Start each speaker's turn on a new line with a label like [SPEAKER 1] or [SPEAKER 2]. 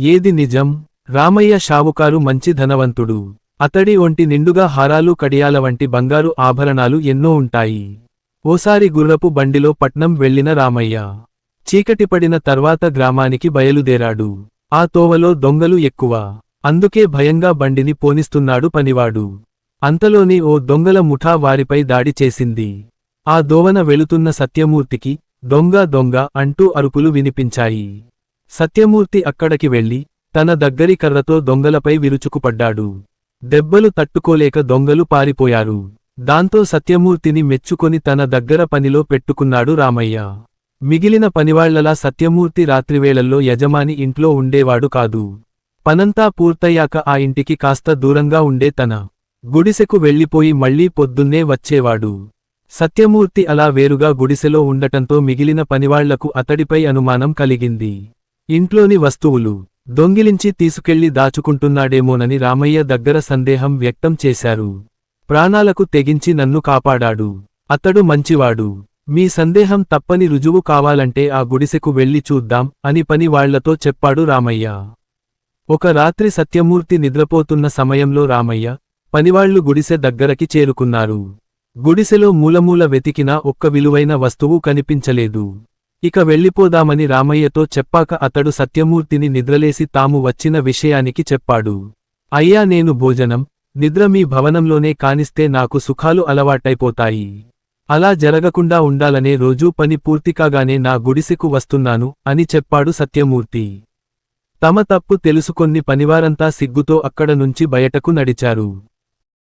[SPEAKER 1] ఏది నిజం? రామయ్య షావుకారు మంచి ధనవంతుడు. అతడి ఒంటి నిండుగా హారాలు కడియాల వంటి బంగారు ఆభరణాలు ఎన్నో ఉంటాయి. ఓసారి గుర్రపు బండిలో పట్నం వెళ్ళిన రామయ్య. చీకటిపడిన తర్వాత గ్రామానికి బయలుదేరాడు. ఆ తోవలో దొంగలు ఎక్కువ. అందుకే భయంగా బండిని పోనిస్తున్నాడు పనివాడు. అంతలోని ఓ దొంగల ముఠా వారిపై దాడి చేసింది. ఆ దోవన వెళుతున్న సత్యమూర్తికి దొంగ దొంగ అంటూ అరుపులు వినిపించాయి. సత్యమూర్తి అక్కడికి వెళ్ళి తన దగ్గరి కర్రతో దొంగలపై విరుచుకుపడ్డాడు. దెబ్బలు తట్టుకోలేక దొంగలు పారిపోయారు. దాంతో సత్యమూర్తిని మెచ్చుకొని తన దగ్గర పనిలో పెట్టుకున్నాడు రామయ్య. మిగిలిన పనివాళ్ళలా సత్యమూర్తి రాత్రివేళల్లో యజమాని ఇంట్లో ఉండేవాడు కాదు. పనంతా పూర్తయ్యాక ఆ ఇంటికి కాస్త దూరంగా ఉండే తన గుడిసెకు వెళ్ళిపోయి మళ్ళీ పొద్దున్నే వచ్చేవాడు. సత్యమూర్తి అలా వేరుగా గుడిసెలో ఉండటంతో మిగిలిన పనివాళ్ళకు అతడిపై అనుమానం కలిగింది. ఇంట్లోని వస్తువులు దొంగిలించి తీసుకెళ్ళి దాచుకుంటున్నాడేమోనని రామయ్య దగ్గర సందేహం వ్యక్తం చేశారు. ప్రాణాలకు తెగించి నన్ను కాపాడాడు. అతడు మంచివాడు. మీ సందేహం తప్పని రుజువు కావాలంటే ఆ గుడిసెకు వెళ్ళి చూద్దాం అని పని వాళ్ళతో చెప్పాడు రామయ్య. ఒక రాత్రి సత్యమూర్తి నిద్రపోతున్న సమయంలో రామయ్య పనివాళ్ళు గుడిసె దగ్గరకి చేరుకున్నారు. గుడిసెలో మూలమూల వెతికినా ఒక్క విలువైన వస్తువు కనిపించలేదు. ఇక వెళ్ళిపోదామని రామయ్యతో చెప్పాక అతడు సత్యమూర్తిని నిద్రలేసి తాము వచ్చిన విషయానికి చెప్పాడు. అయ్యా నేను భోజనం నిద్ర మీ భవనంలోనే కానిస్తే నాకు సుఖాలు అలవాటైపోతాయి. అలా జరగకుండా ఉండాలనే రోజూ పని పూర్తికాగానే నా గుడిసెకు వస్తున్నాను అని చెప్పాడు సత్యమూర్తి. తమ తప్పు తెలుసుకొన్ని పనివారంతా సిగ్గుతో అక్కడ నుంచి బయటకు నడిచారు.